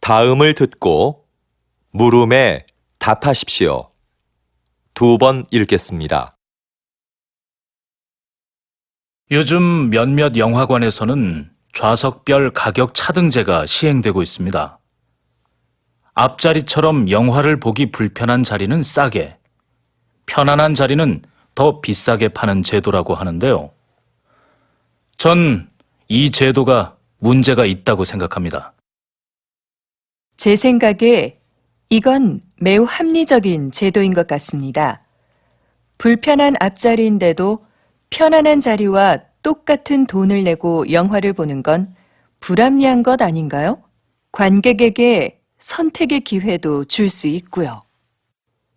다음을 듣고 물음에 답하십시오. 두 번 읽겠습니다. 요즘 몇몇 영화관에서는 좌석별 가격 차등제가 시행되고 있습니다. 앞자리처럼 영화를 보기 불편한 자리는 싸게, 편안한 자리는 더 비싸게 파는 제도라고 하는데요. 전 이 제도가 문제가 있다고 생각합니다. 제 생각에 이건 매우 합리적인 제도인 것 같습니다. 불편한 앞자리인데도 편안한 자리와 똑같은 돈을 내고 영화를 보는 건 불합리한 것 아닌가요? 관객에게 선택의 기회도 줄 수 있고요.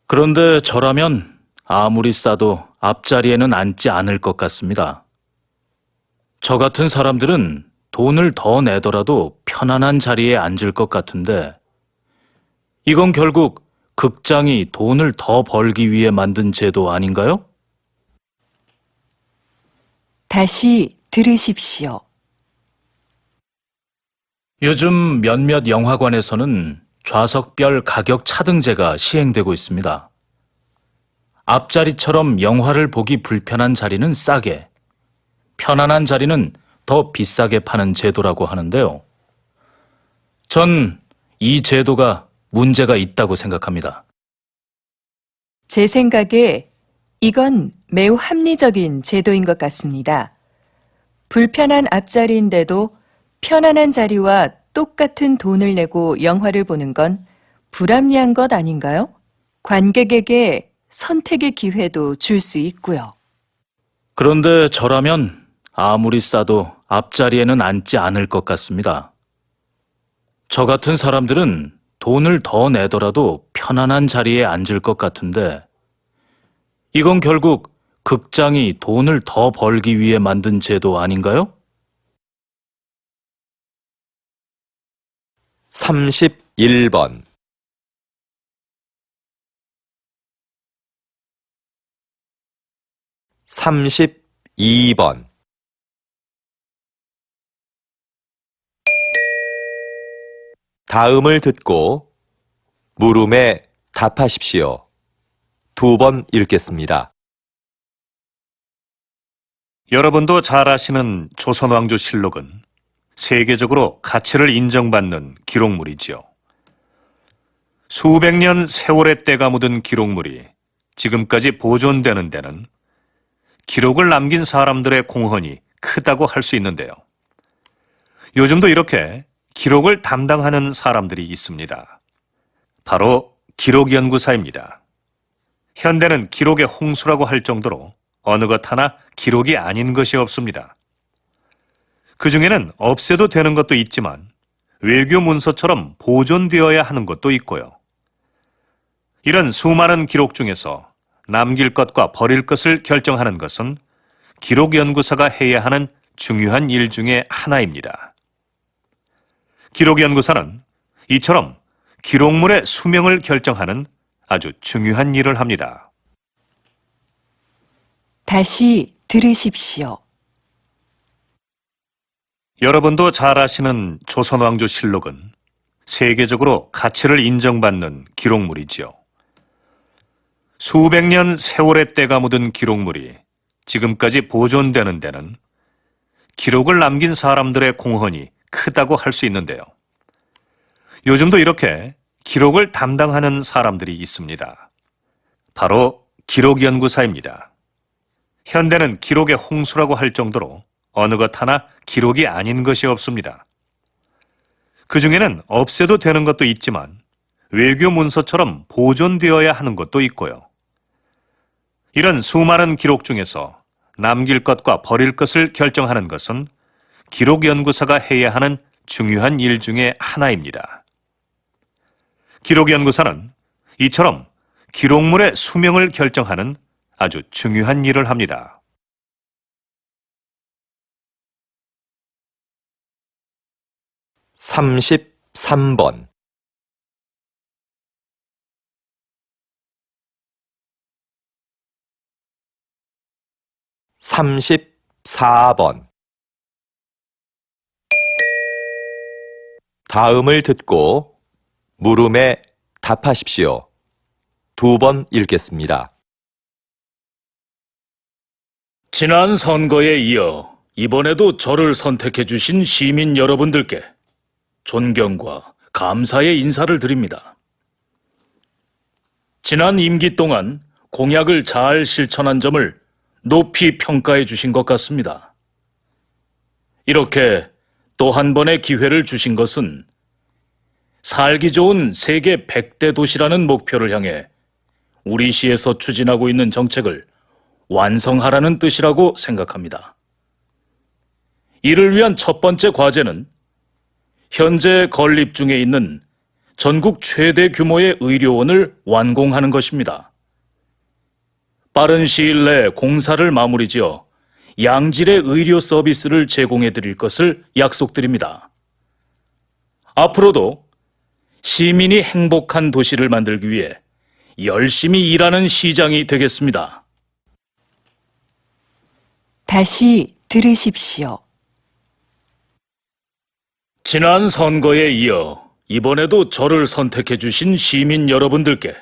그런데 저라면 아무리 싸도 앞자리에는 앉지 않을 것 같습니다. 저 같은 사람들은 돈을 더 내더라도 편안한 자리에 앉을 것 같은데, 이건 결국 극장이 돈을 더 벌기 위해 만든 제도 아닌가요? 다시 들으십시오. 요즘 몇몇 영화관에서는 좌석별 가격 차등제가 시행되고 있습니다. 앞자리처럼 영화를 보기 불편한 자리는 싸게, 편안한 자리는 더 비싸게 파는 제도라고 하는데요. 전 이 제도가 문제가 있다고 생각합니다. 제 생각에 이건 매우 합리적인 제도인 것 같습니다. 불편한 앞자리인데도 편안한 자리와 똑같은 돈을 내고 영화를 보는 건 불합리한 것 아닌가요? 관객에게 선택의 기회도 줄 수 있고요. 그런데 저라면 아무리 싸도 앞자리에는 앉지 않을 것 같습니다. 저 같은 사람들은 돈을 더 내더라도 편안한 자리에 앉을 것 같은데, 이건 결국 극장이 돈을 더 벌기 위해 만든 제도 아닌가요? 31번 32번 다음을 듣고 물음에 답하십시오. 두 번 읽겠습니다. 여러분도 잘 아시는 조선왕조 실록은 세계적으로 가치를 인정받는 기록물이지요. 수백 년 세월의 때가 묻은 기록물이 지금까지 보존되는 데는 기록을 남긴 사람들의 공헌이 크다고 할 수 있는데요. 요즘도 이렇게 기록을 담당하는 사람들이 있습니다. 바로 기록연구사입니다. 현대는 기록의 홍수라고 할 정도로 어느 것 하나 기록이 아닌 것이 없습니다. 그 중에는 없애도 되는 것도 있지만 외교 문서처럼 보존되어야 하는 것도 있고요. 이런 수많은 기록 중에서 남길 것과 버릴 것을 결정하는 것은 기록 연구사가 해야 하는 중요한 일 중에 하나입니다. 기록 연구사는 이처럼 기록물의 수명을 결정하는 아주 중요한 일을 합니다. 다시 들으십시오. 여러분도 잘 아시는 조선왕조 실록은 세계적으로 가치를 인정받는 기록물이지요. 수백 년 세월의 때가 묻은 기록물이 지금까지 보존되는 데는 기록을 남긴 사람들의 공헌이 크다고 할 수 있는데요. 요즘도 이렇게 기록을 담당하는 사람들이 있습니다. 바로 기록연구사입니다. 현대는 기록의 홍수라고 할 정도로 어느 것 하나 기록이 아닌 것이 없습니다. 그 중에는 없애도 되는 것도 있지만 외교 문서처럼 보존되어야 하는 것도 있고요. 이런 수많은 기록 중에서 남길 것과 버릴 것을 결정하는 것은 기록 연구사가 해야 하는 중요한 일 중에 하나입니다. 기록 연구사는 이처럼 기록물의 수명을 결정하는 아주 중요한 일을 합니다. 33번 34번 다음을 듣고 물음에 답하십시오. 두 번 읽겠습니다. 지난 선거에 이어 이번에도 저를 선택해 주신 시민 여러분들께 존경과 감사의 인사를 드립니다. 지난 임기 동안 공약을 잘 실천한 점을 높이 평가해 주신 것 같습니다. 이렇게 또 한 번의 기회를 주신 것은 살기 좋은 세계 100대 도시라는 목표를 향해 우리 시에서 추진하고 있는 정책을 완성하라는 뜻이라고 생각합니다. 이를 위한 첫 번째 과제는 현재 건립 중에 있는 전국 최대 규모의 의료원을 완공하는 것입니다. 빠른 시일 내 공사를 마무리 지어 양질의 의료 서비스를 제공해 드릴 것을 약속드립니다. 앞으로도 시민이 행복한 도시를 만들기 위해 열심히 일하는 시장이 되겠습니다. 다시 들으십시오. 지난 선거에 이어 이번에도 저를 선택해 주신 시민 여러분들께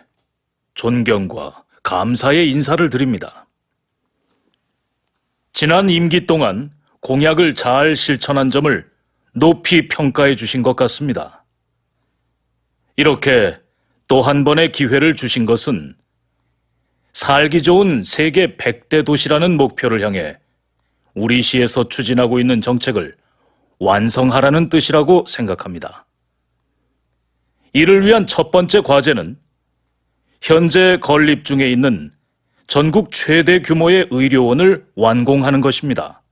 존경과 감사의 인사를 드립니다. 지난 임기 동안 공약을 잘 실천한 점을 높이 평가해 주신 것 같습니다. 이렇게 또 한 번의 기회를 주신 것은 살기 좋은 세계 100대 도시라는 목표를 향해 우리 시에서 추진하고 있는 정책을 완성하라는 뜻이라고 생각합니다. 이를 위한 첫 번째 과제는 현재 건립 중에 있는 전국 최대 규모의 의료원을 완공하는 것입니다.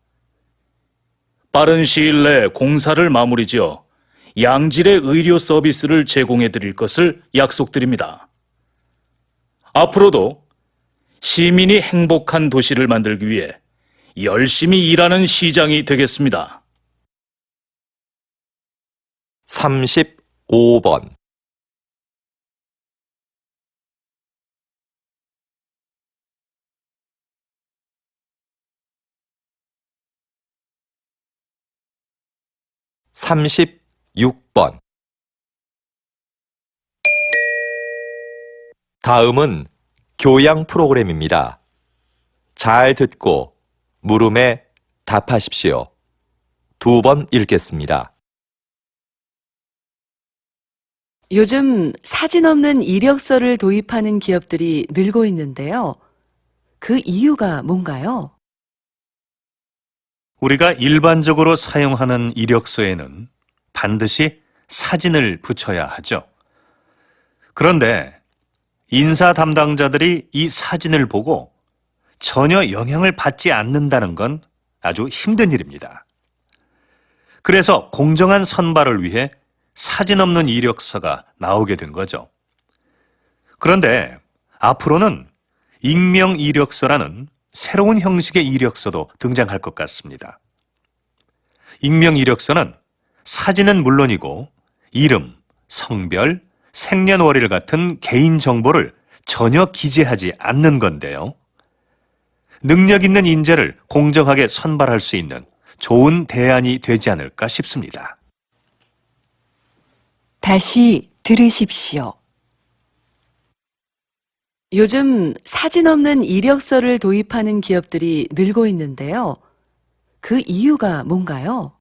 빠른 시일 내 공사를 마무리 지어 양질의 의료 서비스를 제공해 드릴 것을 약속드립니다. 앞으로도 시민이 행복한 도시를 만들기 위해 열심히 일하는 시장이 되겠습니다. 35번. 삼십육 번 다음은 교양 프로그램입니다. 잘 듣고 물음에 답하십시오. 두 번 읽겠습니다. 요즘 사진 없는 이력서를 도입하는 기업들이 늘고 있는데요. 그 이유가 뭔가요? 우리가 일반적으로 사용하는 이력서에는 반드시 사진을 붙여야 하죠. 그런데 인사 담당자들이 이 사진을 보고 전혀 영향을 받지 않는다는 건 아주 힘든 일입니다. 그래서 공정한 선발을 위해 사진 없는 이력서가 나오게 된 거죠. 그런데 앞으로는 익명 이력서라는 새로운 형식의 이력서도 등장할 것 같습니다. 익명 이력서는 사진은 물론이고 이름, 성별, 생년월일 같은 개인 정보를 전혀 기재하지 않는 건데요. 능력 있는 인재를 공정하게 선발할 수 있는 좋은 대안이 되지 않을까 싶습니다. 다시 들으십시오. 요즘 사진 없는 이력서를 도입하는 기업들이 늘고 있는데요. 그 이유가 뭔가요?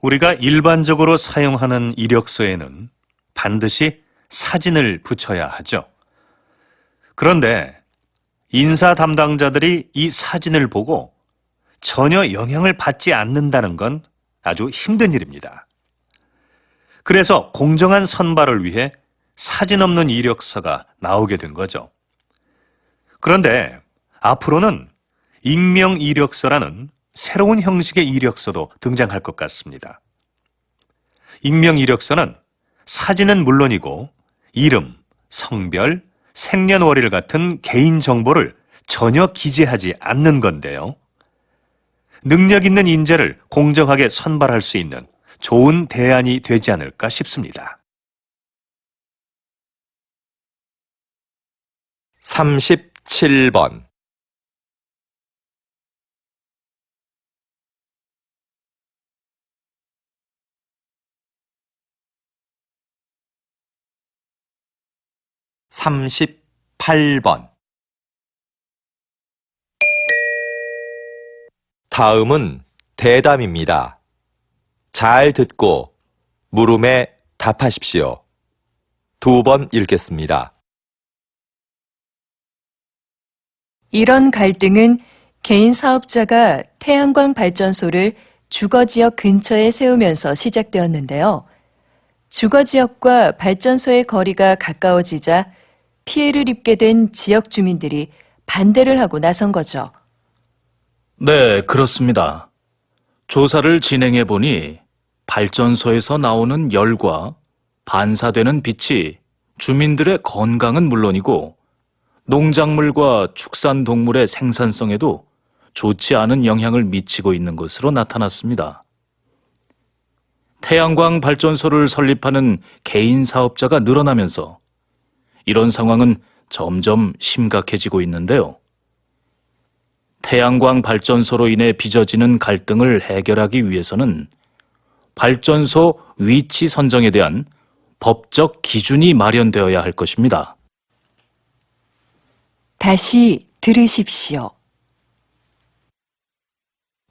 우리가 일반적으로 사용하는 이력서에는 반드시 사진을 붙여야 하죠. 그런데 인사 담당자들이 이 사진을 보고 전혀 영향을 받지 않는다는 건 아주 힘든 일입니다. 그래서 공정한 선발을 위해 사진 없는 이력서가 나오게 된 거죠. 그런데 앞으로는 익명 이력서라는 새로운 형식의 이력서도 등장할 것 같습니다. 익명 이력서는 사진은 물론이고 이름, 성별, 생년월일 같은 개인 정보를 전혀 기재하지 않는 건데요. 능력 있는 인재를 공정하게 선발할 수 있는 좋은 대안이 되지 않을까 싶습니다. 37번 38번 다음은 대담입니다. 잘 듣고 물음에 답하십시오. 두 번 읽겠습니다. 이런 갈등은 개인 사업자가 태양광 발전소를 주거 지역 근처에 세우면서 시작되었는데요. 주거 지역과 발전소의 거리가 가까워지자 피해를 입게 된 지역 주민들이 반대를 하고 나선 거죠. 네, 그렇습니다. 조사를 진행해 보니 발전소에서 나오는 열과 반사되는 빛이 주민들의 건강은 물론이고 농작물과 축산동물의 생산성에도 좋지 않은 영향을 미치고 있는 것으로 나타났습니다. 태양광 발전소를 설립하는 개인 사업자가 늘어나면서 이런 상황은 점점 심각해지고 있는데요. 태양광 발전소로 인해 빚어지는 갈등을 해결하기 위해서는 발전소 위치 선정에 대한 법적 기준이 마련되어야 할 것입니다. 다시 들으십시오.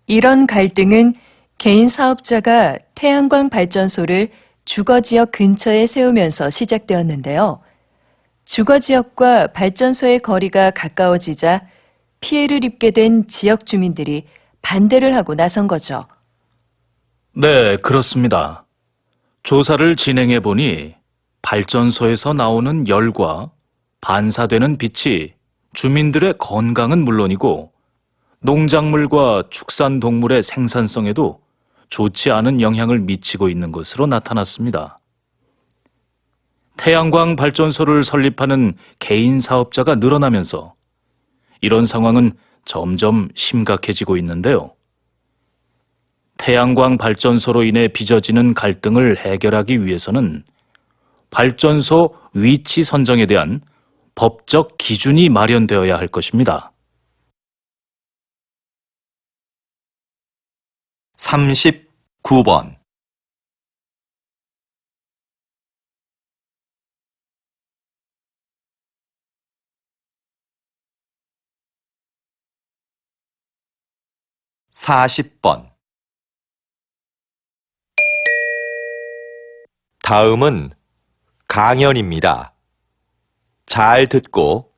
이런 갈등은 개인 사업자가 태양광 발전소를 주거 지역 근처에 세우면서 시작되었는데요. 주거 지역과 발전소의 거리가 가까워지자 피해를 입게 된 지역 주민들이 반대를 하고 나선 거죠. 네, 그렇습니다. 조사를 진행해 보니 발전소에서 나오는 열과 반사되는 빛이 주민들의 건강은 물론이고 농작물과 축산동물의 생산성에도 좋지 않은 영향을 미치고 있는 것으로 나타났습니다. 태양광 발전소를 설립하는 개인 사업자가 늘어나면서 이런 상황은 점점 심각해지고 있는데요. 태양광 발전소로 인해 빚어지는 갈등을 해결하기 위해서는 발전소 위치 선정에 대한 법적 기준이 마련되어야 할 것입니다. 39번 사십 번 다음은 강연입니다. 잘 듣고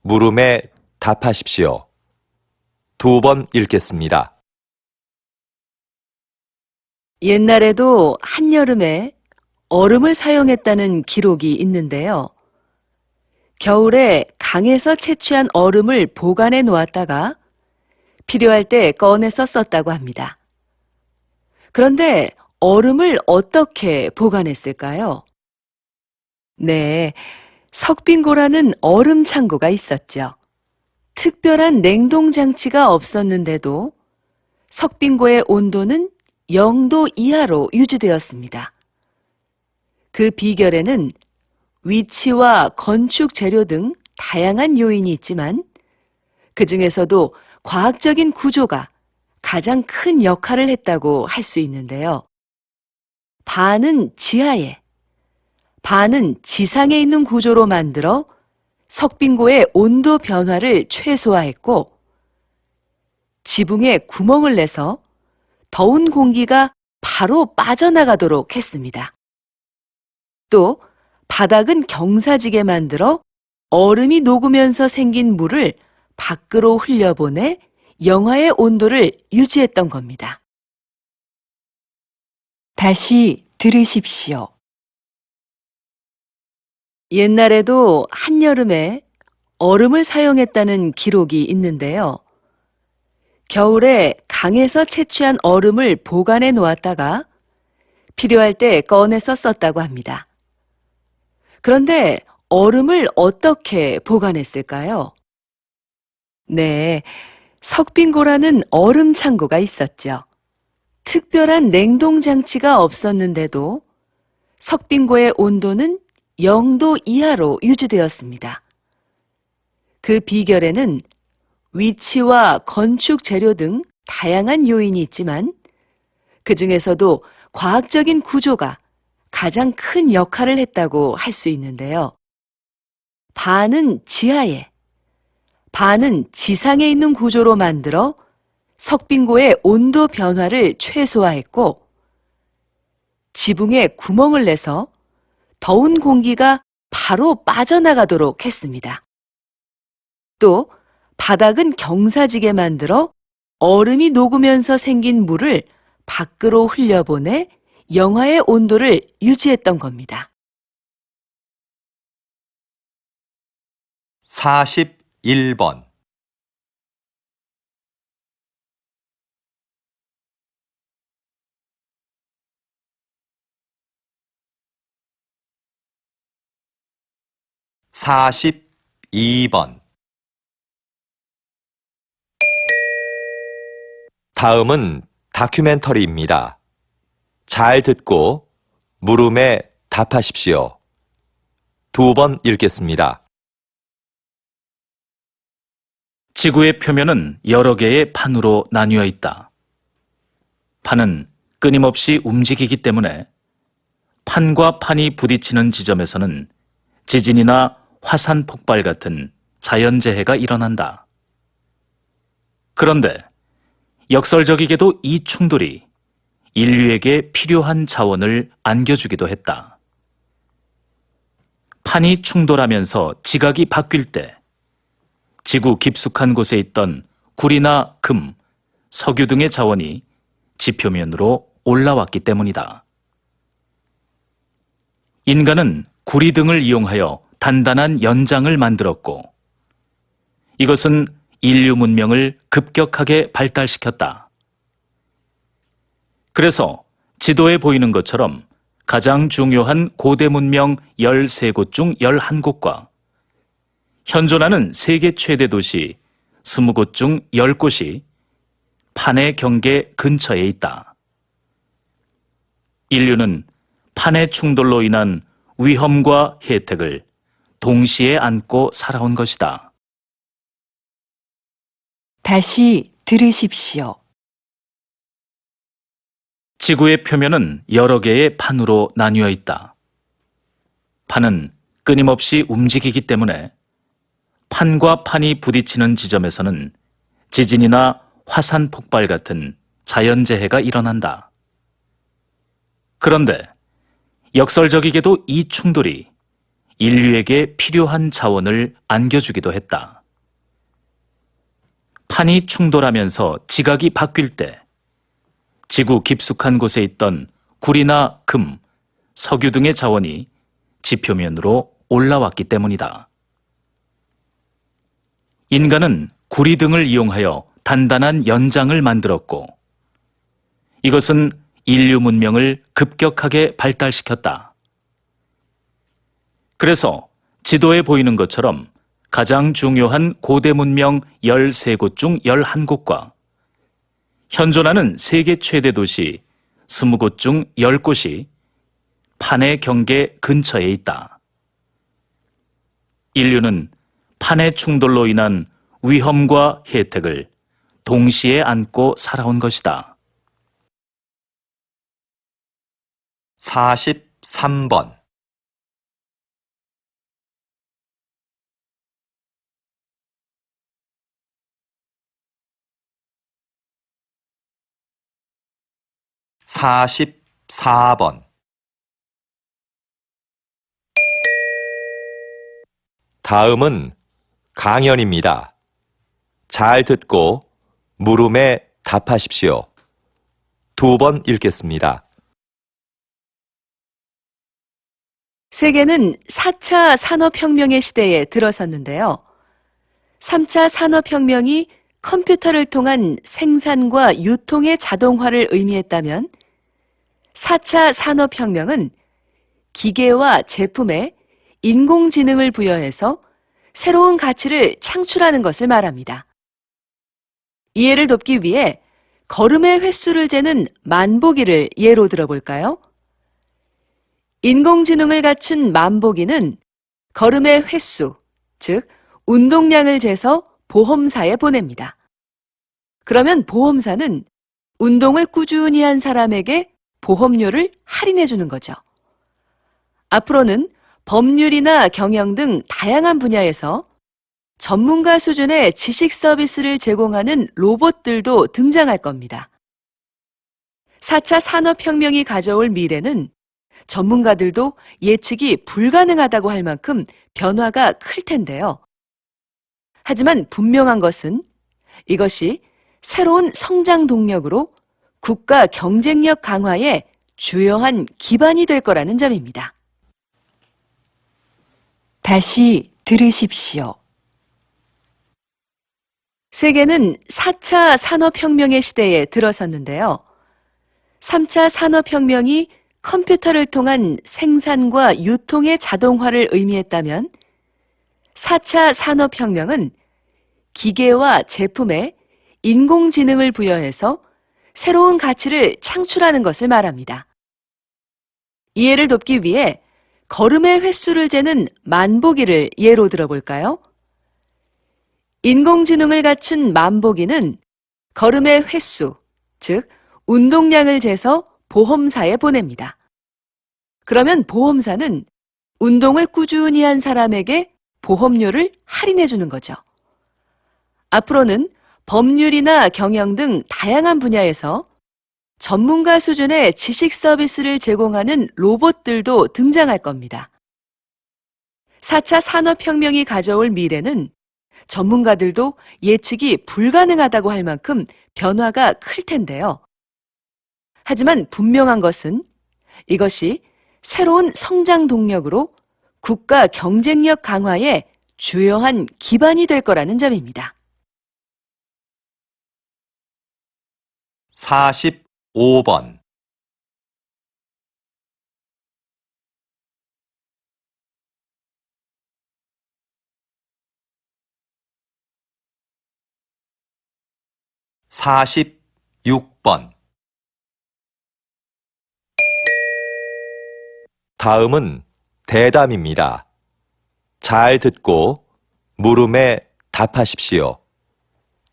물음에 답하십시오. 두 번 읽겠습니다. 옛날에도 한여름에 얼음을 사용했다는 기록이 있는데요. 겨울에 강에서 채취한 얼음을 보관해 놓았다가 필요할 때 꺼내서 썼다고 합니다. 그런데 얼음을 어떻게 보관했을까요? 네, 석빙고라는 얼음 창고가 있었죠. 특별한 냉동 장치가 없었는데도 석빙고의 온도는 0도 이하로 유지되었습니다. 그 비결에는 위치와 건축 재료 등 다양한 요인이 있지만 그 중에서도 과학적인 구조가 가장 큰 역할을 했다고 할 수 있는데요. 반은 지하에, 반은 지상에 있는 구조로 만들어 석빙고의 온도 변화를 최소화했고 지붕에 구멍을 내서 더운 공기가 바로 빠져나가도록 했습니다. 또 바닥은 경사지게 만들어 얼음이 녹으면서 생긴 물을 밖으로 흘려보내 영하의 온도를 유지했던 겁니다. 다시 들으십시오. 옛날에도 한여름에 얼음을 사용했다는 기록이 있는데요. 겨울에 강에서 채취한 얼음을 보관해 놓았다가 필요할 때 꺼내서 썼다고 합니다. 그런데 얼음을 어떻게 보관했을까요? 네, 석빙고라는 얼음 창고가 있었죠. 특별한 냉동 장치가 없었는데도 석빙고의 온도는 0도 이하로 유지되었습니다. 그 비결에는 위치와 건축 재료 등 다양한 요인이 있지만 그 중에서도 과학적인 구조가 가장 큰 역할을 했다고 할 수 있는데요. 반은 지하에, 반은 지상에 있는 구조로 만들어 석빙고의 온도 변화를 최소화했고, 지붕에 구멍을 내서 더운 공기가 바로 빠져나가도록 했습니다. 또 바닥은 경사지게 만들어 얼음이 녹으면서 생긴 물을 밖으로 흘려보내 영하의 온도를 유지했던 겁니다. 41번. (42번) 다음은 다큐멘터리입니다. 잘 듣고 물음에 답하십시오. 두 번 읽겠습니다. 지구의 표면은 여러 개의 판으로 나뉘어 있다. 판은 끊임없이 움직이기 때문에 판과 판이 부딪히는 지점에서는 지진이나 화산 폭발 같은 자연재해가 일어난다. 그런데 역설적이게도 이 충돌이 인류에게 필요한 자원을 안겨주기도 했다. 판이 충돌하면서 지각이 바뀔 때 지구 깊숙한 곳에 있던 구리나 금, 석유 등의 자원이 지표면으로 올라왔기 때문이다. 인간은 구리 등을 이용하여 단단한 연장을 만들었고, 이것은 인류 문명을 급격하게 발달시켰다. 그래서 지도에 보이는 것처럼 가장 중요한 고대 문명 13곳 중 11곳과 현존하는 세계 최대 도시 20곳 중 10곳이 판의 경계 근처에 있다. 인류는 판의 충돌로 인한 위험과 혜택을 동시에 안고 살아온 것이다. 다시 들으십시오. 지구의 표면은 여러 개의 판으로 나뉘어 있다. 판은 끊임없이 움직이기 때문에 판과 판이 부딪히는 지점에서는 지진이나 화산 폭발 같은 자연재해가 일어난다. 그런데 역설적이게도 이 충돌이 인류에게 필요한 자원을 안겨주기도 했다. 판이 충돌하면서 지각이 바뀔 때 지구 깊숙한 곳에 있던 구리나 금, 석유 등의 자원이 지표면으로 올라왔기 때문이다. 인간은 구리 등을 이용하여 단단한 연장을 만들었고, 이것은 인류 문명을 급격하게 발달시켰다. 그래서 지도에 보이는 것처럼 가장 중요한 고대 문명 13곳 중 11곳과 현존하는 세계 최대 도시 20곳 중 10곳이 판의 경계 근처에 있다. 인류는 판의 충돌로 인한 위험과 혜택을 동시에 안고 살아온 것이다. 43번. (44번) 다음은 강연입니다. 잘 듣고 물음에 답하십시오. 두 번 읽겠습니다. 세계는 4차 산업혁명의 시대에 들어섰는데요. 3차 산업혁명이 컴퓨터를 통한 생산과 유통의 자동화를 의미했다면 4차 산업혁명은 기계와 제품에 인공지능을 부여해서 새로운 가치를 창출하는 것을 말합니다. 이해를 돕기 위해 걸음의 횟수를 재는 만보기를 예로 들어볼까요? 인공지능을 갖춘 만보기는 걸음의 횟수, 즉 운동량을 재서 보험사에 보냅니다. 그러면 보험사는 운동을 꾸준히 한 사람에게 보험료를 할인해 주는 거죠. 앞으로는 법률이나 경영 등 다양한 분야에서 전문가 수준의 지식 서비스를 제공하는 로봇들도 등장할 겁니다. 4차 산업혁명이 가져올 미래는 전문가들도 예측이 불가능하다고 할 만큼 변화가 클 텐데요. 하지만 분명한 것은 이것이 새로운 성장 동력으로 국가 경쟁력 강화에 주요한 기반이 될 거라는 점입니다. 다시 들으십시오. 세계는 4차 산업혁명의 시대에 들어섰는데요. 3차 산업혁명이 컴퓨터를 통한 생산과 유통의 자동화를 의미했다면 4차 산업혁명은 기계와 제품에 인공지능을 부여해서 새로운 가치를 창출하는 것을 말합니다. 이해를 돕기 위해 걸음의 횟수를 재는 만보기를 예로 들어볼까요? 인공지능을 갖춘 만보기는 걸음의 횟수, 즉 운동량을 재서 보험사에 보냅니다. 그러면 보험사는 운동을 꾸준히 한 사람에게 보험료를 할인해 주는 거죠. 앞으로는 법률이나 경영 등 다양한 분야에서 전문가 수준의 지식 서비스를 제공하는 로봇들도 등장할 겁니다. 4차 산업혁명이 가져올 미래는 전문가들도 예측이 불가능하다고 할 만큼 변화가 클 텐데요. 하지만 분명한 것은 이것이 새로운 성장 동력으로 국가 경쟁력 강화에 주요한 기반이 될 거라는 점입니다. 45번. 사십육 번 다음은 대담입니다. 잘 듣고 물음에 답하십시오.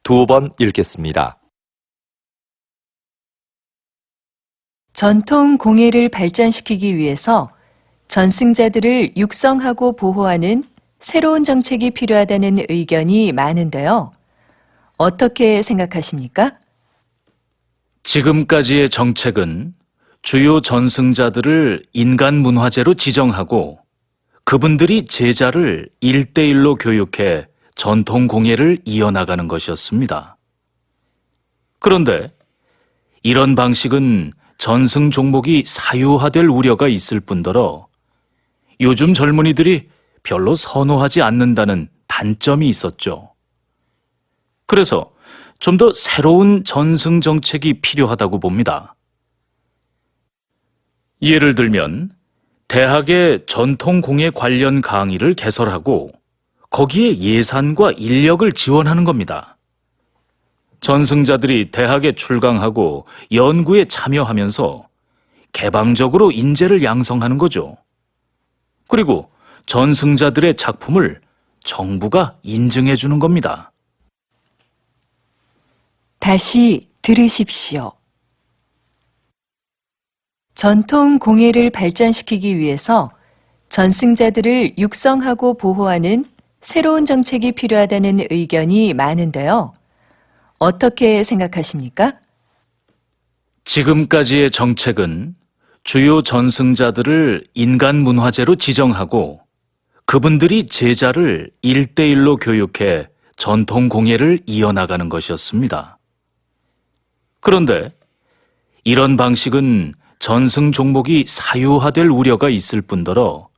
두 번 읽겠습니다. 전통 공예를 발전시키기 위해서 전승자들을 육성하고 보호하는 새로운 정책이 필요하다는 의견이 많은데요. 어떻게 생각하십니까? 지금까지의 정책은 주요 전승자들을 인간 문화재로 지정하고 그분들이 제자를 일대일로 교육해 전통 공예를 이어나가는 것이었습니다. 그런데 이런 방식은 전승 종목이 사유화될 우려가 있을 뿐더러 요즘 젊은이들이 별로 선호하지 않는다는 단점이 있었죠. 그래서 좀 더 새로운 전승 정책이 필요하다고 봅니다. 예를 들면 대학의 전통 공예 관련 강의를 개설하고 거기에 예산과 인력을 지원하는 겁니다. 전승자들이 대학에 출강하고 연구에 참여하면서 개방적으로 인재를 양성하는 거죠. 그리고 전승자들의 작품을 정부가 인증해 주는 겁니다. 다시 들으십시오. 전통 공예를 발전시키기 위해서 전승자들을 육성하고 보호하는 새로운 정책이 필요하다는 의견이 많은데요. 어떻게 생각하십니까? 지금까지의 정책은 주요 전승자들을 인간 문화재로 지정하고 그분들이 제자를 일대일로 교육해 전통 공예를 이어나가는 것이었습니다. 그런데 이런 방식은 전승 종목이 사유화될 우려가 있을 뿐더러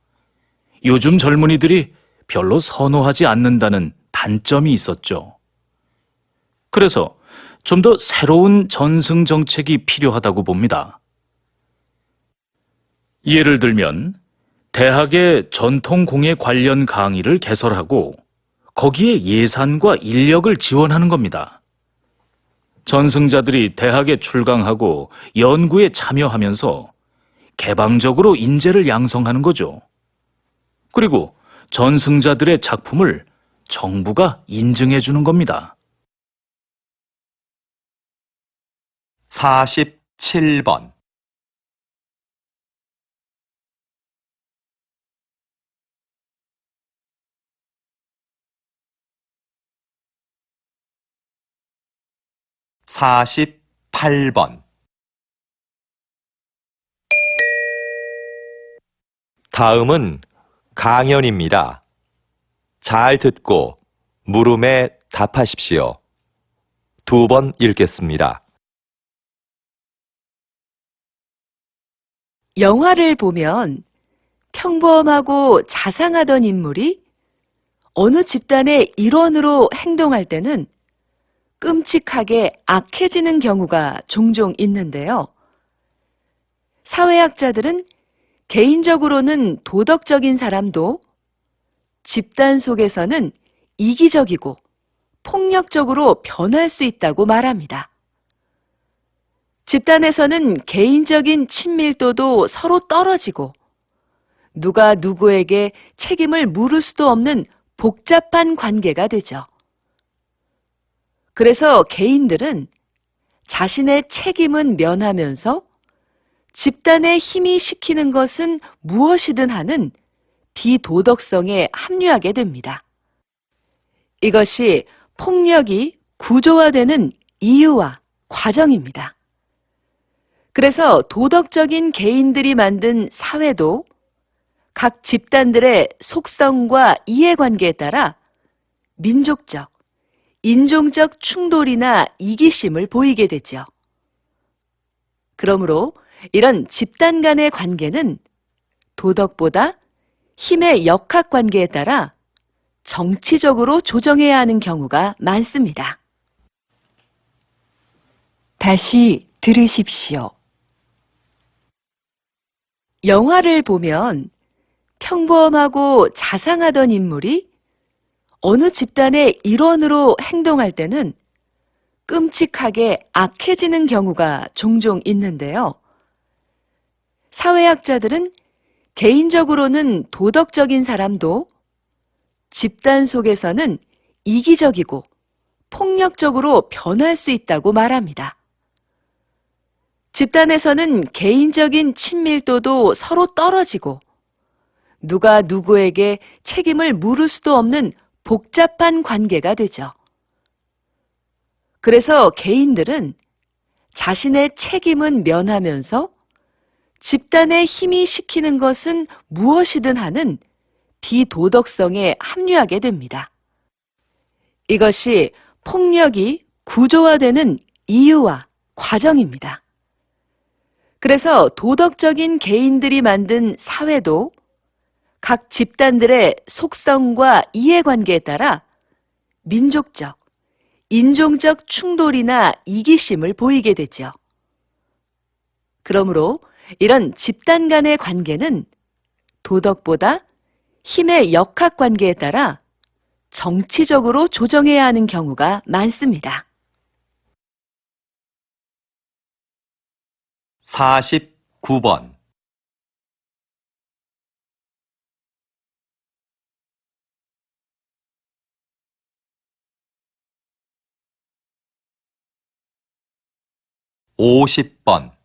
요즘 젊은이들이 별로 선호하지 않는다는 단점이 있었죠. 그래서 좀 더 새로운 전승 정책이 필요하다고 봅니다. 예를 들면 대학의 전통 공예 관련 강의를 개설하고 거기에 예산과 인력을 지원하는 겁니다. 전승자들이 대학에 출강하고 연구에 참여하면서 개방적으로 인재를 양성하는 거죠. 그리고 전승자들의 작품을 정부가 인증해 주는 겁니다. 47번 48번 다음은 강연입니다. 잘 듣고 물음에 답하십시오. 두 번 읽겠습니다. 영화를 보면 평범하고 자상하던 인물이 어느 집단의 일원으로 행동할 때는 끔찍하게 악해지는 경우가 종종 있는데요. 사회학자들은 개인적으로는 도덕적인 사람도 집단 속에서는 이기적이고 폭력적으로 변할 수 있다고 말합니다. 집단에서는 개인적인 친밀도도 서로 떨어지고 누가 누구에게 책임을 물을 수도 없는 복잡한 관계가 되죠. 그래서 개인들은 자신의 책임은 면하면서 집단의 힘이 시키는 것은 무엇이든 하는 비도덕성에 합류하게 됩니다. 이것이 폭력이 구조화되는 이유와 과정입니다. 그래서 도덕적인 개인들이 만든 사회도 각 집단들의 속성과 이해관계에 따라 민족적, 인종적 충돌이나 이기심을 보이게 되죠. 그러므로 이런 집단 간의 관계는 도덕보다 힘의 역학 관계에 따라 정치적으로 조정해야 하는 경우가 많습니다. 다시 들으십시오. 영화를 보면 평범하고 자상하던 인물이 어느 집단의 일원으로 행동할 때는 끔찍하게 악해지는 경우가 종종 있는데요. 사회학자들은 개인적으로는 도덕적인 사람도 집단 속에서는 이기적이고 폭력적으로 변할 수 있다고 말합니다. 집단에서는 개인적인 친밀도도 서로 떨어지고 누가 누구에게 책임을 물을 수도 없는 복잡한 관계가 되죠. 그래서 개인들은 자신의 책임은 면하면서 집단의 힘이 시키는 것은 무엇이든 하는 비도덕성에 합류하게 됩니다. 이것이 폭력이 구조화되는 이유와 과정입니다. 그래서 도덕적인 개인들이 만든 사회도 각 집단들의 속성과 이해관계에 따라 민족적, 인종적 충돌이나 이기심을 보이게 되죠. 그러므로 이런 집단 간의 관계는 도덕보다 힘의 역학 관계에 따라 정치적으로 조정해야 하는 경우가 많습니다. 49번. 오십 번